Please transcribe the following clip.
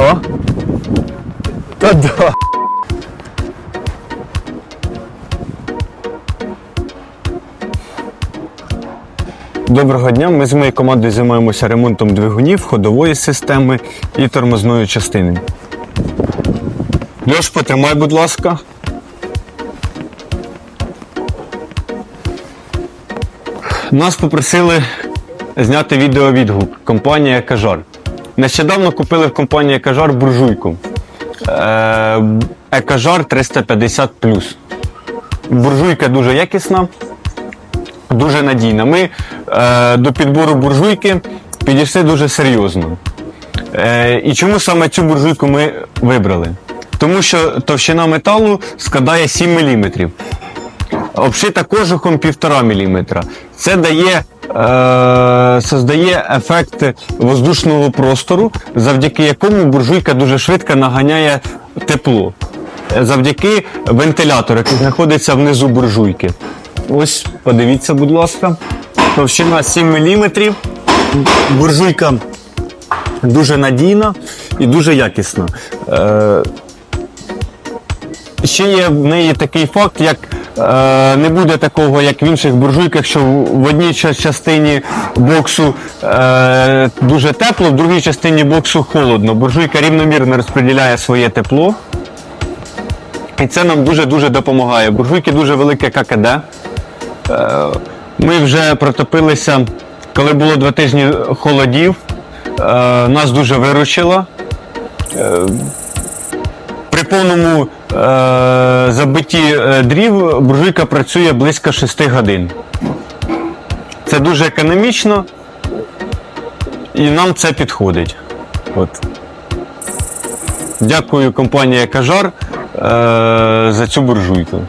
О! Та да. Доброго дня. Ми з моєю командою займаємося ремонтом двигунів, ходової системи і тормозної частини. Льош, потримай, будь ласка. Нас попросили зняти відеовідгук. Компанія Кажар. Нещодавно купили в компанії Кажар буржуйку. Е, Екажар 350 Буржуйка дуже якісна, дуже надійна. Ми е, до підбору буржуйки підійшли дуже серйозно. Е, і чому саме цю буржуйку ми вибрали? Тому що товщина металу складає 7 мм. Обшита кожухом 1,5 мм. Це дає, е, создає ефект воздушного простору, завдяки якому буржуйка дуже швидко наганяє тепло. Завдяки вентилятору, який знаходиться внизу буржуйки. Ось, подивіться, будь ласка. Товщина 7 мм. Буржуйка дуже надійна і дуже якісна. Е, Ще є в неї такий факт, як не буде такого, як в інших буржуйках, що в одній частині боксу е, дуже тепло, в другій частині боксу холодно. Буржуйка рівномірно розподіляє своє тепло. І це нам дуже-дуже допомагає. Буржуйки дуже велике ККД. Е, ми вже протопилися, коли було два тижні холодів. Е, нас дуже виручило. Повному е, забитті е, дрів буржуйка працює близько 6 годин. Це дуже економічно і нам це підходить. От. Дякую компанії Кажар е, за цю буржуйку.